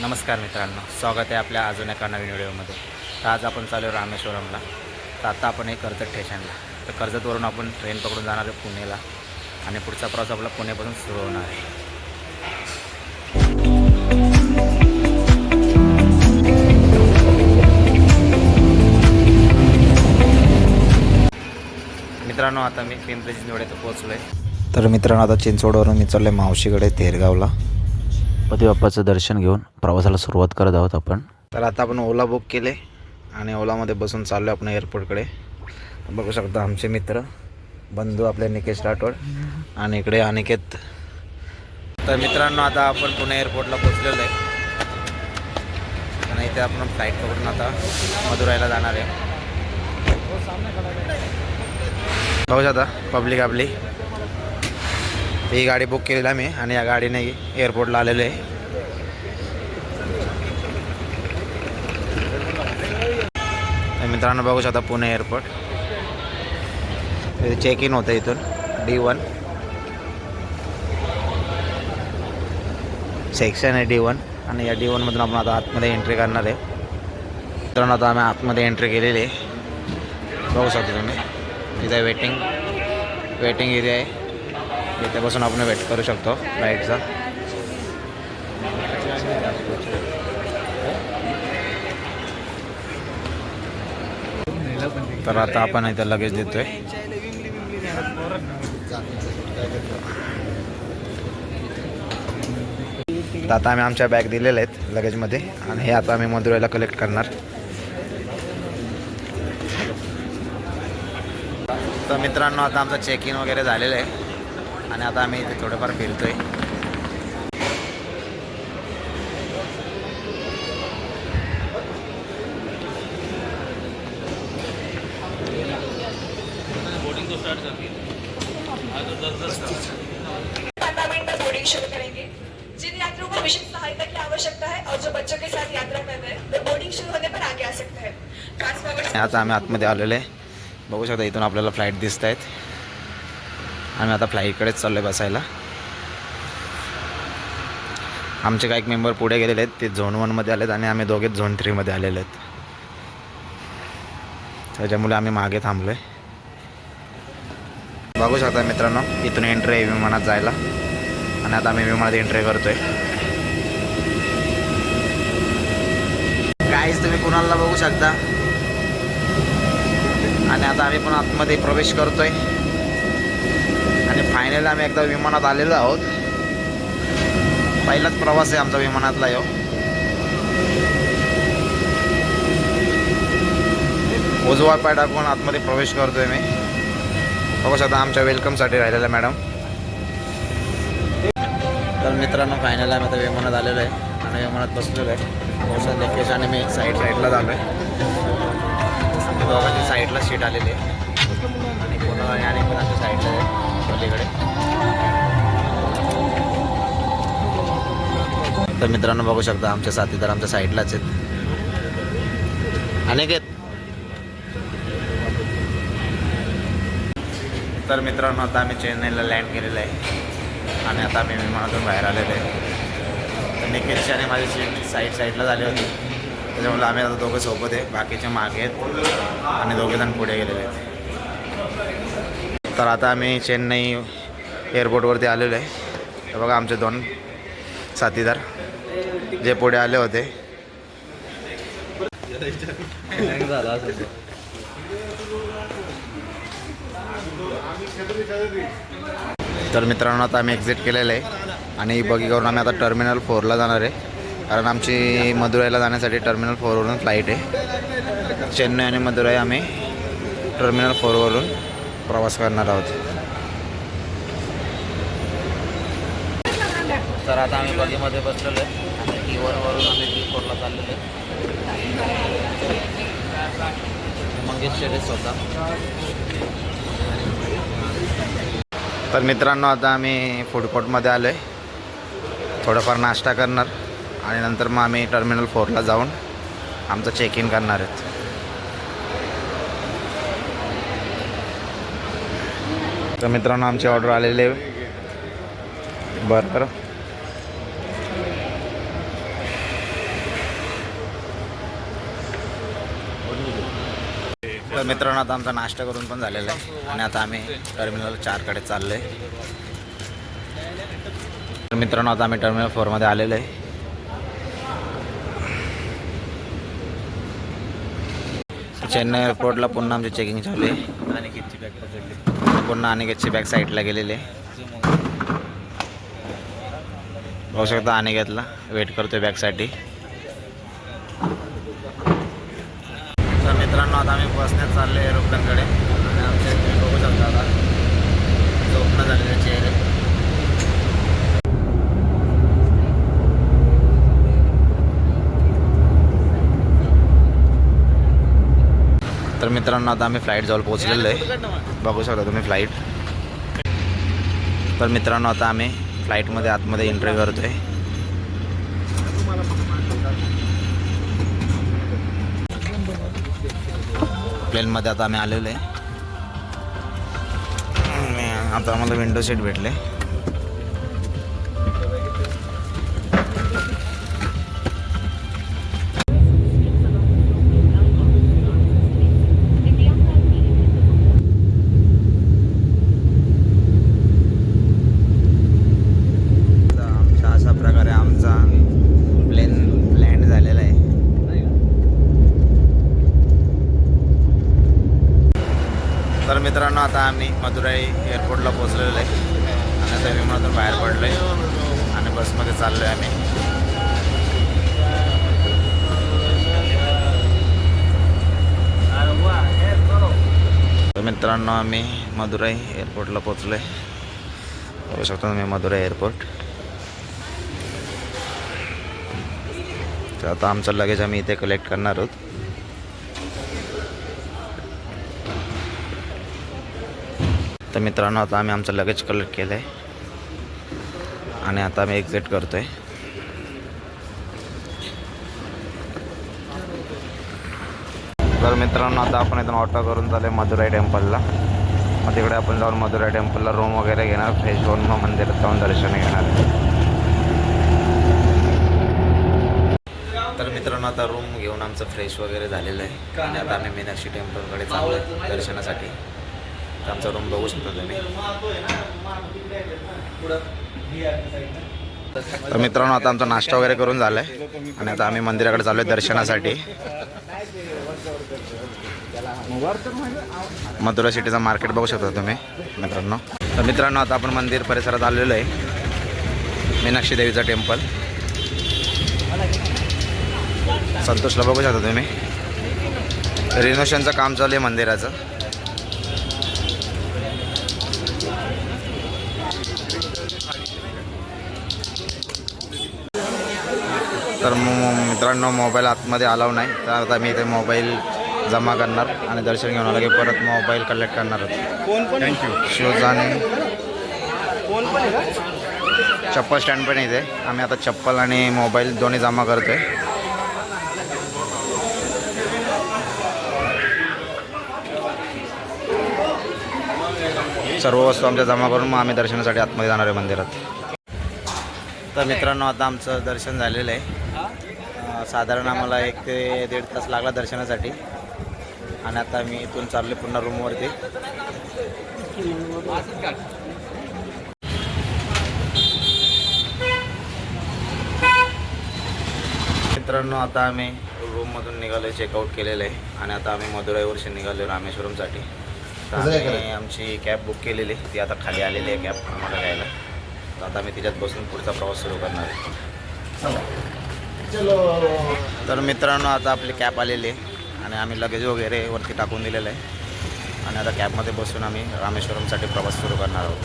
नमस्कार मित्रांनो स्वागत आहे आपल्या अजून एका नवीन व्हिडिओमध्ये. तर आज आपण चालू आहे रामेश्वरमला. तर आता आपण आहे कर्जत स्टेशनला. तर कर्जतवरून आपण ट्रेन पकडून जाणार आहे पुणेला आणि पुढचा प्रवास आपला पुणेपासून सुरू होणार आहे. मित्रांनो आता मी पिंपरी चिंचवड इथं पोहोचलो आहे तर मित्रांनो आता चिंचवडवरून मी चाललो आहे मावशीकडे तेरगावला. पती बाप्पाचं दर्शन घेऊन प्रवासाला सुरुवात करत आहोत आपण. तर आता आपण ओला बुक केले आणि ओलामध्ये बसून चाललो आपण एअरपोर्टकडे बघू शकता आमचे मित्र बंधू आपले निकेश राठोड आणि इकडे अनिकेत. तर मित्रांनो आता आपण पुणे एअरपोर्टला पोचलेलो आहे. आणि इथे आपण फ्लाईट पकडून आता मदुराईला जाणार आहे. बघू शकता पब्लिक आपली. ही गाडी बुक केलेली आम्ही आणि या गाडीने एअरपोर्टला आलेलो आहे. मित्रांनो बघू शकता पुणे एअरपोर्ट चेक इन होतं इथून डी वन सेक्शन आहे डी वन आणि या डी वनमधून आपण आता आतमध्ये एंट्री करणार आहे. मित्रांनो आता आम्ही आतमध्ये एंट्री केलेली आहे. बघू शकता तुम्ही. इथं वेटिंग वेटिंग एरिया आहे. इथे आपण वेट करू शकतो फ्लाईटचा तर आता आपण इथं लगेच देतोय. तर आता आम्ही आमच्या बॅग दिलेल्या आहेत लगेजमध्ये आणि हे आता आम्ही मदुराईला कलेक्ट करणार. तर मित्रांनो आता आमचं चेक इन वगैरे झालेलं आहे. आणि आता आम्ही इथे थोडंफार फिरतोय. जिन यात्रियों को विशेष सहायता की आवश्यकता है और जो बच्चों के साथ यात्रा कर रहे हैं वे बोर्डिंग शुरू होने पर आगे आ सकते हैं। फास्ट फॉरवर्ड आता आम्ही आतमध्ये आलेलो आहे. बघू शकता इथून आपल्याला फ्लाईट दिसत आहेत आम्ही आता फ्लाईटकडेच चाललो आहे बसायला. आमचे काही मेंबर पुढे गेलेले आहेत ते झोन वनमध्ये आलेत आणि आम्ही दोघेच झोन थ्रीमध्ये आलेले आहेत. त्याच्यामुळे आम्ही मागे थांबलो आहे बघू शकता मित्रांनो इथून एंट्री आहे विमानात जायला. आणि आता आम्ही विमानात एंट्री करतोय. काहीच तुम्ही कुणाला बघू शकता? आणि आता आम्ही पण आतमध्ये प्रवेश करतोय. आणि फायनली आम्ही एकदा विमानात आलेलो आहोत. पहिलाच प्रवास आहे आमचा विमानातला यो. उजवा पाय टाकून आतमध्ये प्रवेश करतोय मी. बघू शकता आमच्या वेलकमसाठी राहिलेला मॅडम तर मित्रांनो फायनल आम्ही आता विमानात आलेलो आहे. आणि विमानात बसलेलो आहे. बहूशा लेकेश आणि मी साईड साईडला झालो आहे साईडला सीट आलेली आहे. तर मित्रांनो बघू शकता आमच्या साथी तर आमच्या साईडलाच आहेत. अनेकेत तर मित्रांनो आता आम्ही चेन्नईला लँड केलेलं आहे. आणि आता आम्ही विमानातून बाहेर आलेलो आहे. तर निकेशची आणि माझी सीट साईड साईडला झाली होती. त्याच्यामुळे आम्ही आता दोघं सोबत आहे. बाकीचे मागे आहेत. आणि दोघेजण पुढे गेलेले आहेत. तर आता आम्ही चेन्नई एअरपोर्टवरती आलेलो आहे. तर बघा आमचे दोन साथीदार जे पुढे आले होते. तर मित्रांनो आता आम्ही एक्झिट केलेलं आहे. आणि बगी करून आम्ही आता टर्मिनल फोरला जाणार आहे. कारण आमची मदुराईला जाण्यासाठी टर्मिनल फोरवरून फ्लाईट आहे. चेन्नई आणि मदुराई आम्ही टर्मिनल फोरवरून प्रवास करणार आहोत. तर आता आम्ही बगीमध्ये बसलेलो आहे. आणि टी वनवरून आम्ही टी फोरला चाललेलो आहे. मंगेश शेडेच होता. तर मित्रांनो आता आम्ही फूड कोर्टमध्ये आलो आहे थोडंफार नाश्ता करणार. आणि नंतर मग आम्ही टर्मिनल फोरला जाऊन आमचं चेक इन करणार आहेत. तर मित्रांनो आमची ऑर्डर आलेली आहे. बर्गर तर मित्रांनो आता आमचा नाश्ता करून पण झालेला आहे. आणि आता आम्ही टर्मिनल चारकडे चाललो आहे तर मित्रांनो आता आम्ही टर्मिनल फोरमध्ये आलेलो आहे. चेन्नई एअरपोर्टला पुन्हा आमची चेकिंग चालू आहे. आणि किती बॅग पकडली पुन्हा अनिकेतची बॅग साईडला गेलेली आहे. बघू शकता अनिकेतला. वेट करतोय बॅगसाठी तर मित्रांनो आता आम्ही बसण्यात चाललो आहे एरोप्लेनकडे आणि आमच्या इथे बघू शकता आता. झोपणं झालेले चेहरे. तर मित्रांनो आता आम्ही फ्लाईट जवळ पोहोचलेलो आहे. बघू शकता तुम्ही फ्लाईट तर मित्रांनो आता आम्ही फ्लाईटमध्ये आतमध्ये एंट्री करतो आहे प्लेनमध्ये आता आम्ही आलेलो आहे. आता आम्हाला विंडो सीट भेटले. आता आम्ही मदुराई एअरपोर्टला पोहोचलेलो आहे. आणि आता विमानातून बाहेर पडलो आहे आणि बसमध्ये चाललो आहे आम्ही. तर मित्रांनो आम्ही मदुराई एअरपोर्टला पोचलो आहे बघू शकता तुम्ही मदुराई एअरपोर्ट. तर आता आमचं लगेज आम्ही इथे कलेक्ट करणार आहोत. तर मित्रांनो आता आम्ही आमचं लगेज कलेक्ट केलं आहे आणि आता आम्ही एक्झिट करतो आहे तर मित्रांनो आता आपण इथून ऑटो करून चालू आहे मदुराई टेम्पलला मग तिकडे आपण जाऊन मदुराई टेम्पलला रूम वगैरे घेणार. फ्रेश होऊन मग मंदिरात जाऊन दर्शन घेणार. तर मित्रांनो आता रूम घेऊन आमचं फ्रेश वगैरे झालेलं आहे. आणि आता आम्ही मीनाक्षी टेम्पलकडे चाललो आहे दर्शनासाठी. आमचा रूम बघू शकता तुम्ही. तर मित्रांनो आता आमचा नाश्ता वगैरे करून झाला आहे आणि आता आम्ही मंदिराकडे चाललो आहे दर्शनासाठी. मथुरा सिटीचा मार्केट बघू शकता तुम्ही मित्रांनो. तर मित्रांनो आता आपण मंदिर परिसरात आलेलो आहे. मीनाक्षी देवीचं टेम्पल. संतोषला बघू शकता तुम्ही. रिनोव्हेशनचं काम चालू आहे मंदिराचं. तर मग मित्रांनो मोबाईल आतमध्ये अलाव नाही. तर आता मी इथे मोबाईल जमा करणार आणि दर्शन घेऊन आलं की परत मोबाईल कलेक्ट करणार आहोत. थँक्यू शूज आणि चप्पल स्टँड पण इथे. आम्ही आता चप्पल आणि मोबाईल दोन्ही जमा करतोय. सर्व वस्तू आमच्या जमा करून मग आम्ही दर्शनासाठी आतमध्ये जाणार आहे मंदिरात. तर मित्रांनो आता आमचं दर्शन झालेलं आहे. साधारण आम्हाला एक ते दीड तास लागला दर्शनासाठी. आणि आता मी इथून चालले पुन्हा रूमवरती मित्रांनो आता आम्ही रूममधून निघालो चेकआउट केलेलं आहे आणि आता आम्ही मदुराईवरशी निघालो रामेश्वरमसाठी. तर आम्ही आमची कॅब बुक केलेली. ती आता खाली आलेली आहे कॅब आम्हाला घ्यायला. तर आता आम्ही तिच्यात बसून पुढचा प्रवास सुरू करणार आहे. तर मित्रांनो आता आपली कॅब आलेली आहे आणि आम्ही लगेज वगैरे वरती टाकून दिलेलं आहे. आणि आता कॅबमध्ये बसून आम्ही रामेश्वरमसाठी प्रवास सुरू करणार आहोत.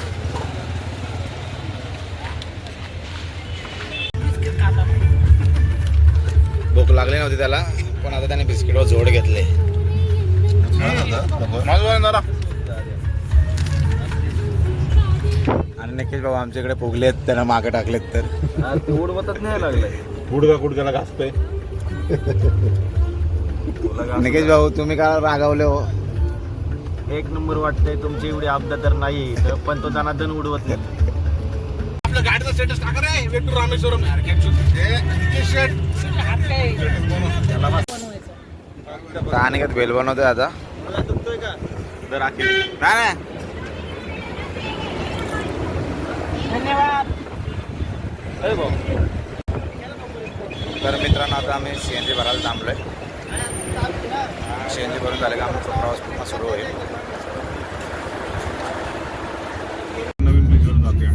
भूक लागली नव्हती त्याला पण आता त्याने बिस्किटवर जोड घेतले. आणि नक्कीच बाबा आमच्याकडे फुगलेत त्यांना मागे टाकलेत तर. उडवतच नाही लागले. गुडगा गुडघ्याला घासतोय. निकेश भाऊ तुम्ही का रागावले हो? एक नंबर वाटतंय तुमची एवढी अपघात तर नाही तर पण तो जनार्दन उडवत नाही. आपल्या गाडीचा स्टेटस टाका रे वेटू रामेश्वरम अनिकेत बेल बनवतोय आता? का जर नाही अरे भाऊ. तर मित्रांनो आता आम्ही सी एन जी भरायला थांबलोय. सी एन जी भरून झालं का आमचा प्रवास पुन्हा सुरू होईल. नवीन ब्रिजवर जाते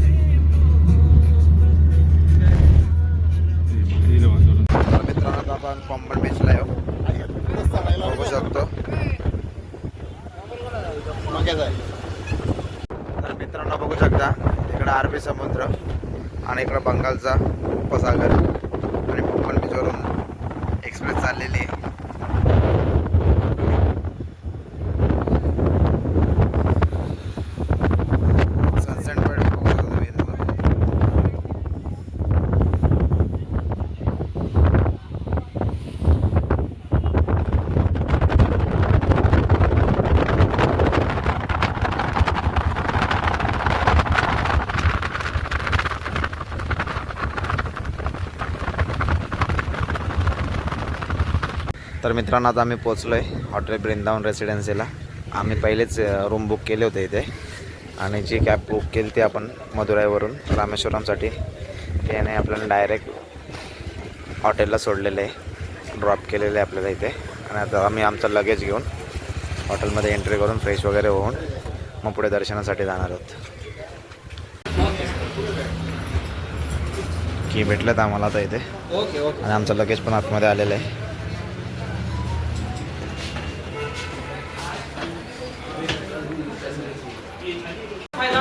तर मित्रांनो आता आपण कॉम्बन बीचला येऊ. बघू शकतो. तर मित्रांनो बघू शकता इकडं अरबी समुद्र आणि इकडं बंगालचा उपसागर. एक्सप्रेस चाललेली आहे सनसेट पॉईंट बघू शकता तुम्ही इथं. तर मित्रांनो आता आम्ही पोचलो आहे हॉटेल वृंदावन रेसिडेन्सीला. आम्ही पहिलेच रूम बुक केले होते इथे. आणि जी कॅब बुक केली ती आपण मदुराईवरून रामेश्वरमसाठी. त्याने आपल्याला डायरेक्ट हॉटेलला सोडलेलं आहे. ड्रॉप केलेलं आहे आपल्याला इथे. आणि आता आम्ही आमचं लगेज घेऊन हॉटेलमध्ये एंट्री करून फ्रेश वगैरे होऊन मग पुढे दर्शनासाठी जाणार आहोत. की भेटलं आम्हाला आता इथे. आणि आमचं लगेज पण आतमध्ये आलेलं आहे.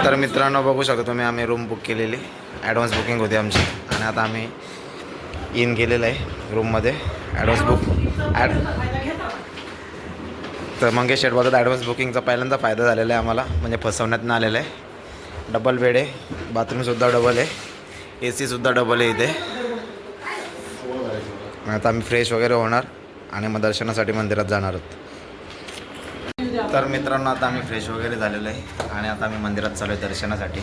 तर मित्रांनो बघू शकतो तुम्ही आम्ही रूम बुक केलेली. ॲडव्हान्स बुकिंग होती आमची. आणि आता आम्ही इन केलेलं आहे रूममध्ये ॲडव्हान्स बुक ॲड तर मंगेश शेट ॲडव्हान्स बुकिंगचा पहिल्यांदा फायदा झालेला आहे आम्हाला. म्हणजे फसवण्यात न आलेला आहे. डबल बेड आहे. बाथरूमसुद्धा डबल आहे. ए सीसुद्धा डबल आहे इथे. आता आम्ही फ्रेश वगैरे होणार आणि मग दर्शनासाठी मंदिरात जाणार आहोत. तर मित्रांनो आता आम्ही फ्रेश वगैरे झालेलो आहे आणि आता आम्ही मंदिरात चालू आहे दर्शनासाठी.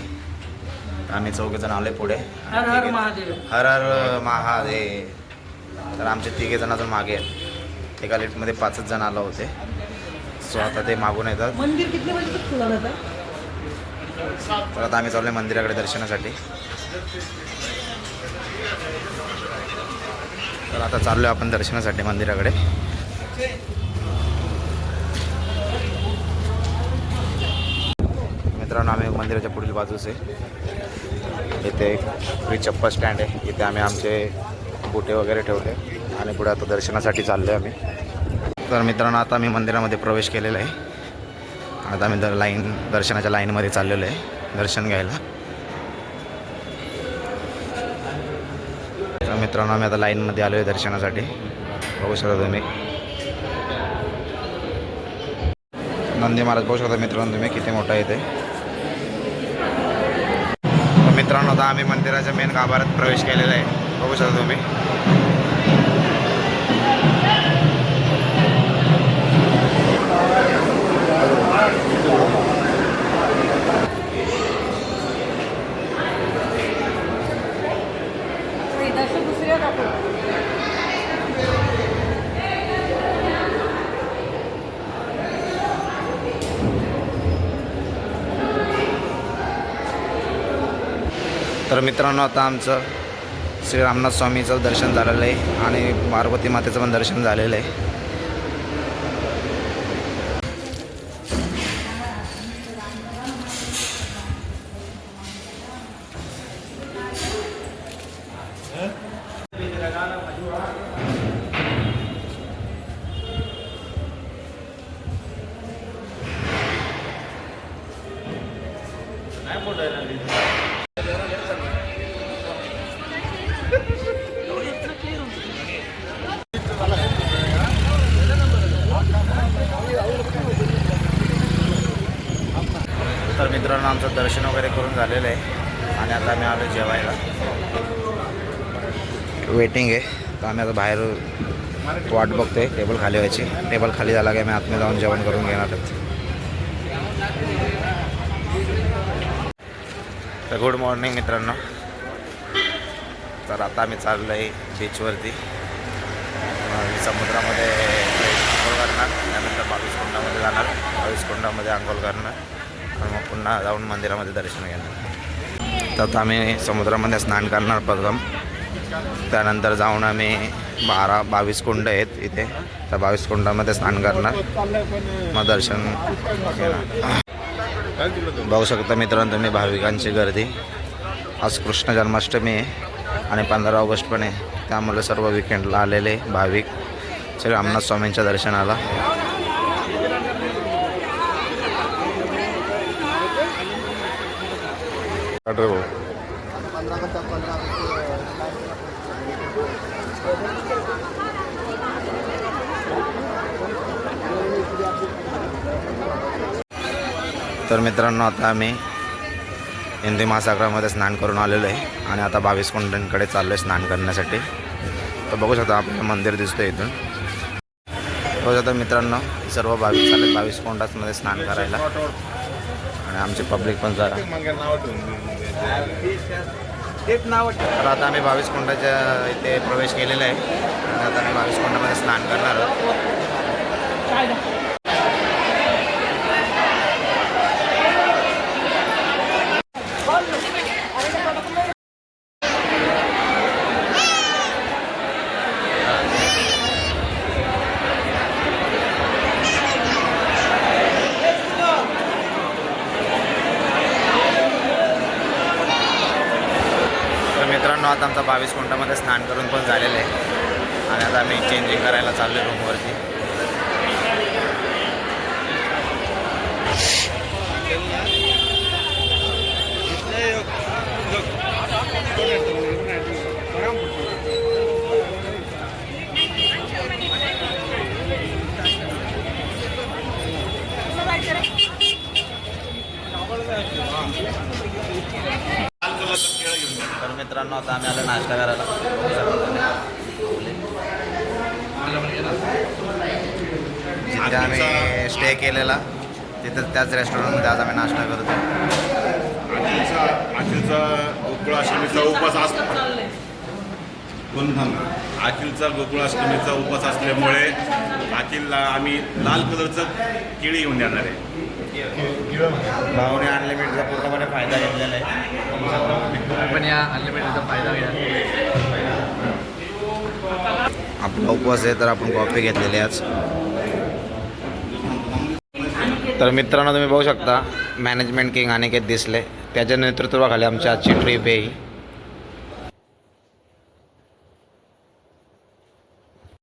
आम्ही चौघेजण आलो आहे पुढे. हर हर महादेव. हर हर महादेव. तर आमचे तिघे जण अजून मागे आहेत. एका लिफ्टमध्ये पाचच जण आलो होते. सो आता ते मागून येतात. तर आता आम्ही चाललो आहे मंदिराकडे दर्शनासाठी. तर आता चाललो आहे आपण दर्शनासाठी मंदिराकडे. मित्रांनो आम्ही मंदिराच्या पुढील बाजूस आहे. इथे फ्री चप्पल स्टँड आहे. इथे आम्ही आमचे बुटे वगैरे ठेवले. आणि पुढे आता दर्शनासाठी चाललो आहे आम्ही. तर मित्रांनो आता आम्ही मंदिरामध्ये प्रवेश केलेला आहे. आता आम्ही दर लाईन दर्शनाच्या लाईनमध्ये चाललेलो आहे. दर्शन घ्यायला. तर मित्रांनो आम्ही आता लाईनमध्ये आलो आहे दर्शनासाठी. बघू शकता तुम्ही. नंदी महाराज बघू शकता मित्रांनो तुम्ही किती मोठा आहे ते मित्रांनो आता आम्ही मंदिराच्या मेन गाभाऱ्यात प्रवेश केलेला आहे. बघू शकता तुम्ही. मित्रांनो आता आमचं श्री रामनाथ स्वामीचं दर्शन झालेलं आहे आणि पार्वती मातेचं पण दर्शन झालेलं आहे. दर्शन वगैरे करून झालेलं आहे. आणि आता आम्ही आलो जेवायला. वेटिंग आहे. तर आम्ही आता बाहेर वाट बघतोय. टेबल खाली व्हायची. टेबल खाली झाला की आम्ही आतमध्ये जाऊन जेवण करून घेणार तर गुड मॉर्निंग मित्रांनो. तर आता आम्ही चाललो आहे बीचवरती समुद्रामध्ये आंघोळ करणार. त्यानंतर बावीस कुंडामध्ये जाणार. बावीस कुंडामध्ये आंघोळ करणार. पुन्हा जाऊन मंदिरामध्ये दर्शन घेणार. तर आता आम्ही समुद्रामध्ये स्नान करणार प्रथम. त्यानंतर जाऊन आम्ही बारा बावीस कुंड आहेत इथे. त्या बावीस कुंडामध्ये स्नान करणार. मग दर्शन घेणार. बघू शकता मित्रांनो तुम्ही भाविकांची गर्दी. आज कृष्ण जन्माष्टमी आहे आणि पंधरा ऑगस्ट पण आहे. त्यामुळे सर्व विकेंडला आलेले भाविक. श्री रामनाथ स्वामींच्या दर्शनाला. तर मित्रांनो आता आम्ही हिंदी महासागरामध्ये स्नान करून आलेलो आहे आणि आता बावीस कुंडांकडे चाललो आहे स्नान करण्यासाठी. तर बघू शकता आपल्याला मंदिर दिसतं इथून. बघू शकता मित्रांनो सर्व बावीस चालले बावीस कोंडासमध्ये स्नान करायला. आणि आमची पब्लिक पण जरा तर आता आम्ही बावीस कुंडाच्या इथे प्रवेश केलेला आहे. आणि आता आम्ही बावीस कुंडामध्ये स्नान करणार आहोत तर मित्रांनो आता आमचा बावीस कुंडामध्ये स्नान करून पण झालेलं आहे आणि आता आम्ही चेंजिंग करायला चाललो आहे रूमवरती तर मित्रांनो आता आम्ही आलो नाश्ता करायला बघू शकता तुम्ही. जिथे आम्ही स्टे केलेला तिथं त्याच रेस्टॉरंटमध्ये आज आम्ही नाश्ता करतो अखिलचा अखिलचा गोकुळाष्टमीचा उपवास असतो कोण थांब अखिलचा गोकुळाष्टमीचा उपवास असल्यामुळे अखिलला आम्ही लाल कलरचं केळी घेऊन देणार आहे. भाऊने अनलिमिटेडचा पूर्णपणे फायदा घेतलेला आहे. पण या अनलिमिटेडचा फायदा घ्या. आपला उपवास आहे तर आपण कॉफी घेतलेली आज. तर मित्रांनो तुम्ही बघू शकता मॅनेजमेंट किंग अनिकेत दिसले. त्याच्या नेतृत्वाखाली आमची आजची ट्रीप आहे ही.